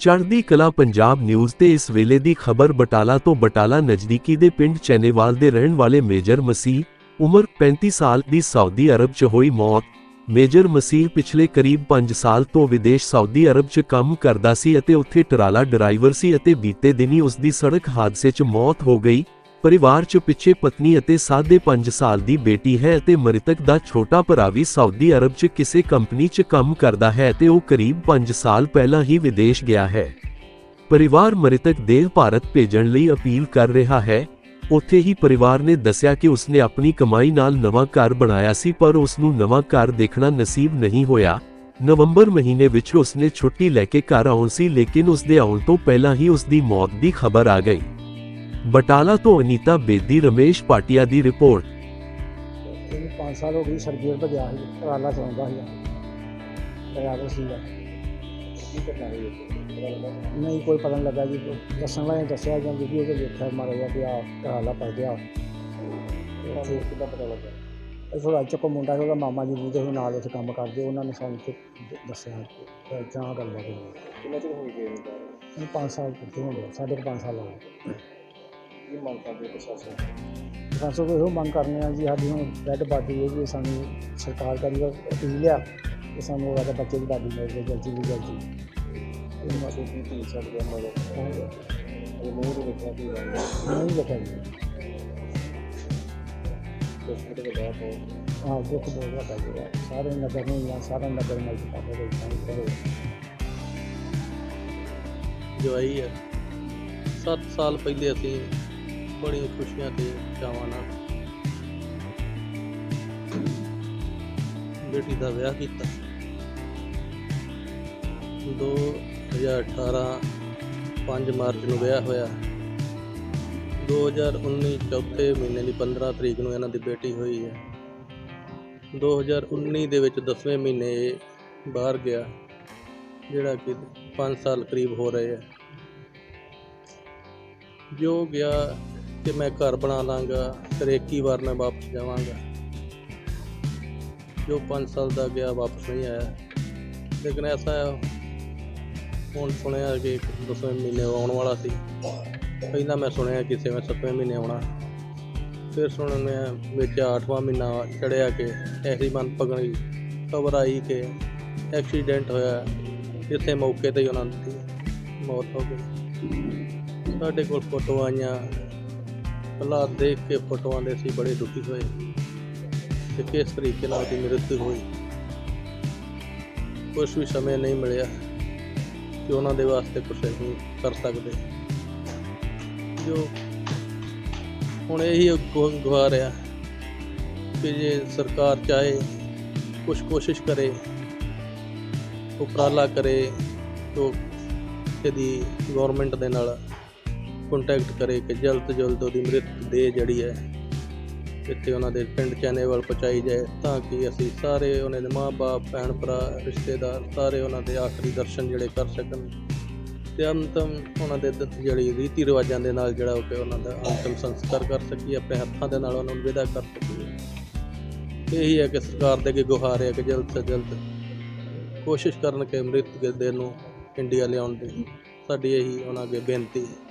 ਚੜ੍ਹਦੀ ਕਲਾ ਪੰਜਾਬ ਨਿਊਜ਼ ਤੇ ਇਸ ਵੇਲੇ ਦੀ ਖਬਰ ਬਟਾਲਾ ਤੋਂ ਬਟਾਲਾ ਨਜ਼ਦੀਕੀ ਦੇ ਪਿੰਡ ਚੈਨੇਵਾਲ ਦੇ ਰਹਿਣ ਵਾਲੇ ਮੇਜਰ ਮਸੀਹ ਉਮਰ 35 ਸਾਲ ਦੀ ਸਾਊਦੀ ਅਰਬ 'ਚ ਹੋਈ ਮੌਤ। ਮੇਜਰ ਮਸੀਹ ਪਿਛਲੇ ਕਰੀਬ 5 ਸਾਲ ਤੋਂ ਵਿਦੇਸ਼ ਸਾਊਦੀ ਅਰਬ 'ਚ ਕੰਮ ਕਰਦਾ ਸੀ ਅਤੇ ਉੱਥੇ ਟਰਾਲਾ ਡਰਾਈਵਰ ਸੀ ਅਤੇ ਬੀਤੇ ਦਿਨੀ ਉਸ ਦੀ ਸੜਕ ਹਾਦਸੇ 'ਚ ਮੌਤ ਹੋ ਗਈ। ਪਰਿਵਾਰ 'ਚ ਪਿੱਛੇ ਪਤਨੀ ਅਤੇ ਸਾਢੇ 5 ਸਾਲ ਦੀ ਬੇਟੀ ਹੈ ਅਤੇ ਮ੍ਰਿਤਕ ਦਾ ਛੋਟਾ ਭਰਾ ਵੀ ਸਾਊਦੀ ਅਰਬ 'ਚ ਕਿਸੇ ਕੰਪਨੀ 'ਚ ਕੰਮ ਕਰਦਾ ਹੈ ਤੇ ਉਹ ਕਰੀਬ 5 ਸਾਲ ਪਹਿਲਾਂ ਹੀ ਵਿਦੇਸ਼ ਗਿਆ ਹੈ। ਪਰਿਵਾਰ ਮ੍ਰਿਤਕ ਦੇਹ ਭਾਰਤ ਭੇਜਣ ਲਈ ਅਪੀਲ ਕਰ ਰਿਹਾ ਹੈ। ਉੱਥੇ ਹੀ ਪਰਿਵਾਰ ਨੇ ਦੱਸਿਆ ਕਿ ਉਸਨੇ ਆਪਣੀ ਕਮਾਈ ਨਾਲ ਨਵਾਂ ਘਰ ਬਣਾਇਆ ਸੀ ਪਰ ਉਸ ਨੂੰ ਨਵਾਂ ਘਰ ਦੇਖਣਾ ਨਸੀਬ ਨਹੀਂ ਹੋਇਆ। ਨਵੰਬਰ ਮਹੀਨੇ ਵਿੱਚ ਉਸਨੇ ਛੁੱਟੀ ਲੈ ਕੇ ਘਰ ਆਉਣ ਸੀ ਲੇਕਿਨ ਉਸਦੇ ਆਉਣ ਤੋਂ ਪਹਿਲਾਂ ਹੀ ਉਸ ਦੀ ਮੌਤ ਦੀ ਖਬਰ ਆ ਗਈ। ਬਟਾਲਾ ਤੋਂ ਅਨੀਤਾ ਬੇਦੀ ਰਮੇਸ਼ ਪਾਟਿਆ ਦੀ ਰਿਪੋਰਟ। ਇਹਨੂੰ 5 ਸਾਲ ਹੋ ਗਏ ਸਰਜੀਰ ਭਜਿਆ ਸੀ ਟਰਾਲਾ ਚਲਾਉਂਦਾ ਸੀ। ਡਰਾਈਵਰ ਸੀਗਾ ਨਹੀਂ ਕੋਈ ਪਤਾ ਨਹੀਂ ਲੱਗਾ ਜੀ। ਦੱਸਣ ਵਾਲੇ ਦੱਸਿਆ ਜਾਂ ਵੀਡੀਓ ਤੇ ਦੇਖਿਆ ਮਾਰਾ ਜਿਹਾ ਕਿ ਆ ਟਰਾਲਾ ਪੈ ਗਿਆ। ਕਿੱਦਾਂ ਪਤਾ ਲੱਗਾ? ਇਹ ਚੱਕੋ ਮੁੰਡਾ ਸੀ ਉਹਦਾ ਮਾਮਾ ਜੀ ਜਿਹਦੇ ਨਾਲ ਉੱਥੇ ਕੰਮ ਕਰਦੇ ਉਹਨਾਂ ਨੇ ਸਾਨੂੰ ਦ- ਦੱਸਿਆ। ਕਿ ਜਾਂ ਗੱਲਬਾਤ ਹੋਈ। ਕਿੰਨਾ ਚਿਰ ਹੋ ਗਿਆ ਇਹਨੂੰ 5 ਸਾਲ ਕਿੱਥੇ ਹੋ ਗਏ ਸਾਢੇ ਕੁ ਪੰਜ ਸਾਲ ਹੋ ਗਏ। ਕੀ ਮੰਗ ਕਰਦੇ ਪ੍ਰਸ਼ਾਸਨ? ਫਾਸੋ ਕੋਈ ਇਹੋ ਮੰਗ ਕਰਨੇ ਆ ਜੀ ਸਾਡੀ ਹੁਣ ਰੈੱਡ ਬਾਡੀ ਹੈ ਜੀ ਸਾਨੂੰ ਸਰਕਾਰ ਕਰੀ ਅਪੀਲ ਆ ਕਿ ਸਾਨੂੰ ਉਹਦਾ ਬੱਚੇ ਦੀ ਬਾਡੀ ਮਿਲ ਜਾਏ ਜਲਦੀ ਤੋਂ ਜਲਦੀ। ਇਹ ਮਾਸੂਮ ਕੀ ਧੀ ਸਕਦੇ ਆ ਮਗਰ ਇਹ ਮੂੰਹ ਦੇ ਵਿੱਚ ਕੀ ਗੱਲ ਹੈ ਨਹੀਂ ਲਿਖਿਆ ਜੀ। ਕੁਛ ਕਿਤੇ ਦਾ ਬਾਤ ਹੋ। ਹਾਂ ਦੁੱਖ ਬਹੁਤ ਵੱਡਾ ਜੀ। ਸਾਰੇ ਨਗਰ ਨੂੰ ਜਾਂ ਸਾਰਾ ਨਗਰ ਨਾਲ ਪਾਪਾ ਦੇ ਸਾਈਂ ਜਵਾਈ ਹੈ। 7 ਸਾਲ ਪਹਿਲੇ ਅਸੀਂ ਬੜੀਆਂ ਖੁਸ਼ੀਆਂ ਤੇ ਚਾਵਾਂ ਨਾਲ ਬੇਟੀ ਦਾ ਵਿਆਹ ਕੀਤਾ। 2018 5 ਮਾਰਚ ਨੂੰ ਵਿਆਹ ਹੋਇਆ। 2019 ਚੌਥੇ ਮਹੀਨੇ ਦੀ 15 ਤਰੀਕ ਨੂੰ ਇਹਨਾਂ ਦੀ ਬੇਟੀ ਹੋਈ ਹੈ। 2019 ਦੇ ਵਿੱਚ 10ਵੇਂ ਮਹੀਨੇ ਇਹ ਬਾਹਰ ਗਿਆ, ਜਿਹੜਾ ਕਿ 5 ਸਾਲ ਕਰੀਬ ਹੋ ਰਹੇ ਹੈ। ਜੋ ਗਿਆ ਕਿ ਮੈਂ ਘਰ ਬਣਾ ਲਾਂਗਾ, ਫਿਰ ਇੱਕ ਹੀ ਵਾਰ ਮੈਂ ਵਾਪਸ ਜਾਵਾਂਗਾ। ਜੋ 5 ਸਾਲ ਦਾ ਗਿਆ ਵਾਪਸ ਨਹੀਂ ਆਇਆ। ਲੇਕਿਨ ਐਸਾ ਹੁਣ ਸੁਣਿਆ ਕਿ ਦਸਵੇਂ ਮਹੀਨੇ ਆਉਣ ਵਾਲਾ ਸੀ। ਪਹਿਲਾਂ ਮੈਂ ਸੁਣਿਆ ਕਿ ਛੇਵੇਂ, ਸੱਤਵੇਂ ਮਹੀਨੇ ਆਉਣਾ। ਫਿਰ ਸੁਣਿਆ ਵਿੱਚ 8ਵਾਂ ਮਹੀਨਾ ਚੜਿਆ ਕਿ ਐਸੀ ਮਨ ਪਗਣੀ ਖਬਰ ਆਈ ਕਿ ਐਕਸੀਡੈਂਟ ਹੋਇਆ ਜਿੱਥੇ ਮੌਕੇ ਤੇ ਹੀ ਉਹਨਾਂ ਦੀ ਮੌਤ ਹੋ ਗਈ। ਸਾਡੇ ਕੋਲ ਫੋਟੋਆਂ ਆਈਆਂ। ਹਾਲਾਤ ਦੇਖ ਕੇ ਫੋਟੋਆਂ ਦੇ ਅਸੀਂ ਬੜੇ ਦੁਖੀ ਹੋਏ ਕਿ ਕਿਸ ਤਰੀਕੇ ਨਾਲ ਦੀ ਮ੍ਰਿਤੂ ਹੋਈ। ਕੁਛ ਵੀ ਸਮੇਂ ਨਹੀਂ ਮਿਲਿਆ ਕਿ ਉਹਨਾਂ ਦੇ ਵਾਸਤੇ ਕੁਛ ਅਸੀਂ ਕਰ ਸਕਦੇ। ਜੋ ਹੁਣ ਇਹੀ ਗੁ- ਗੁਹਾਰ ਆ ਕਿ ਜੇ ਸਰਕਾਰ ਚਾਹੇ, ਕੁਛ ਕੋਸ਼ਿਸ਼ ਕਰੇ, ਉਪਰਾਲਾ ਕਰੇ, ਤੋ ਇਹਦੀ ਗਵਰਨਮੈਂਟ ਦੇ ਨਾਲ ਕੰਟੈਕਟ ਕਰੇ ਕਿ ਜਲਦ ਤੋਂ ਜਲਦ ਉਹਦੀ ਮ੍ਰਿਤ ਦੇਹ ਜਿਹੜੀ ਹੈ, ਇੱਥੇ ਉਹਨਾਂ ਦੇ ਪਿੰਡ ਚੈਨੇਵਲ ਪਹੁੰਚਾਈ ਜਾਏ ਤਾਂ ਕਿ ਅਸੀਂ ਸਾਰੇ ਉਹਨਾਂ ਦੇ ਮਾਂ-ਬਾਪ ਭੈਣ ਭਰਾ, ਰਿਸ਼ਤੇਦਾਰ ਸਾਰੇ ਉਹਨਾਂ ਦੇ ਆਖਰੀ ਦਰਸ਼ਨ ਜਿਹੜੇ ਕਰ ਸਕਣ। ਤੇ ਅੰਤਮ ਉਹਨਾਂ ਦੇ ਜਿਹੜੀ ਰੀਤੀ ਰਿਵਾਜਾਂ ਦੇ ਨਾਲ ਜਿਹੜਾ ਉਹ ਕਿ ਉਹਨਾਂ ਦਾ ਅੰਤਮ ਸੰਸਕਾਰ ਕਰ ਸਕੀਏ, ਆਪਣੇ ਹੱਥਾਂ ਦੇ ਨਾਲ ਉਹਨਾਂ ਨੂੰ ਵਿਦਾ ਕਰ ਸਕੀਏ। ਇਹੀ ਹੈ ਕਿ ਸਰਕਾਰ ਦੇ ਅੱਗੇ ਗੁਹਾਰ ਹੈ ਕਿ ਜਲਦ ਤੋਂ ਜਲਦ ਕੋਸ਼ਿਸ਼ ਕਰਨ ਕਿ ਮ੍ਰਿਤ ਦੇ ਨੂੰ ਇੰਡੀਆ ਲਿਆਉਣ ਦੀ। ਸਾਡੀ ਇਹੀ ਉਹਨਾਂ ਅੱਗੇ ਬੇਨਤੀ ਹੈ।